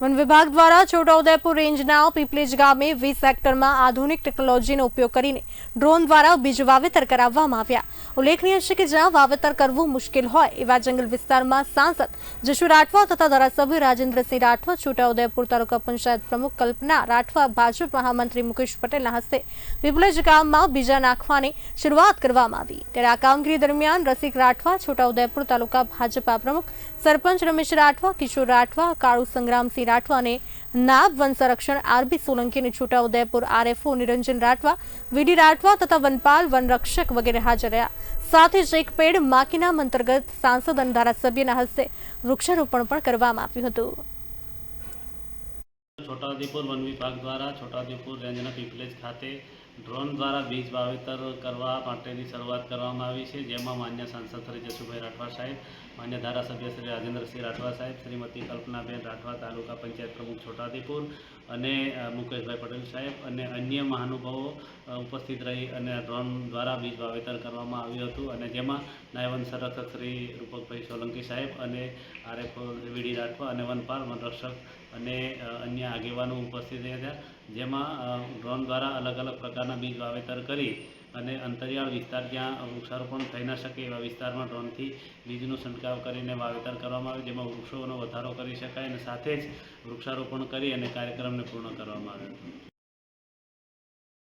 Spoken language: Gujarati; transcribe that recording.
વન વિભાગ દ્વારા છોટાઉદેપુર રેન્જના પીપલેજ ગામે વીસ સેક્ટરમાં આધુનિક ટેકનોલોજીનો ઉપયોગ કરીને ડ્રોન દ્વારા બીજ વાવેતર કરાવવામાં આવ્યા. ઉલ્લેખનીય છે કે જ્યાં વાવેતર કરવું મુશ્કેલ હોય એવા જંગલ વિસ્તારમાં સાંસદ જશુ રાઠવા તથા ધારાસભ્ય રાજેન્દ્રસિંહ રાઠવા છોટાઉદેપુર તાલુકા પંચાયત પ્રમુખ કલ્પના રાઠવા, ભાજપ મહામંત્રી મુકેશ પટેલના હસ્તે પીપલેજ ગામમાં બીજા નાખવાની શરૂઆત કરવામાં આવી. ત્યારે આ કામગીરી દરમિયાન રસિક રાઠવા, છોટાઉદેપુર તાલુકા ભાજપા પ્રમુખ સરપંચ રમેશ રાઠવા, કિશોર રાઠવા કાળુ સંગ્રામસિંહ રાઠવા અને નાયબ વન સંરક્ષણ, આરબી સોલંકીને છોટાઉદેપુર આરએફઓ નિરંજન રાઠવા, વીડી રાઠવા તથા વનપાલ વનરક્ષક વગેરે હાજર રહ્યા. સાથે જ એક પેડ માકીનામ અંતર્ગત સાંસદ અને ધારાસભ્યના હસ્તે વૃક્ષારોપણ પણ કરવામાં આવ્યું હતું. છોટાઉદેપુર વન વિભાગ દ્વારા છોટાઉદેપુર રેન્જના પીપલેજ ખાતે ડ્રોન દ્વારા બીજ વાવેતર કરવા માટેની શરૂઆત કરવામાં આવી છે, જેમાં માન્ય સાંસદ શ્રી જશુભાઈ રાઠવા સાહેબ, માન્ય ધારાસભ્ય શ્રી રાજેન્દ્રસિંહ રાઠવા સાહેબ, શ્રીમતી કલ્પનાબેન રાઠવા તાલુકા પંચાયત પ્રમુખ છોટાદીપુર અને મુકેશભાઈ પટેલ સાહેબ અને અન્ય મહાનુભાવો ઉપસ્થિત રહી અને ડ્રોન દ્વારા બીજ વાવેતર કરવામાં આવ્યું હતું અને જેમાં નાયવન સંરક્ષક શ્રી રૂપકભાઈ સોલંકી સાહેબ અને આરએફઓ વીડી રાઠવા અને વનપાલ વનરક્ષક અને અન્ય આગેવાનો ઉપસ્થિત રહ્યા હતા. જેમાં ડ્રોન દ્વારા અલગ અલગ પ્રકારના બીજ વાવેતર કરી અને અંતરિયાળ વિસ્તાર જ્યાં વૃક્ષારોપણ થઈ ન શકે એવા વિસ્તારમાં ડ્રોનથી બીજનો છંટકાવ કરીને વાવેતર કરવામાં આવે, જેમાં વૃક્ષોનો વધારો કરી શકાય અને સાથે જ વૃક્ષારોપણ કરી અને કાર્યક્રમને પૂર્ણ કરવામાં હતો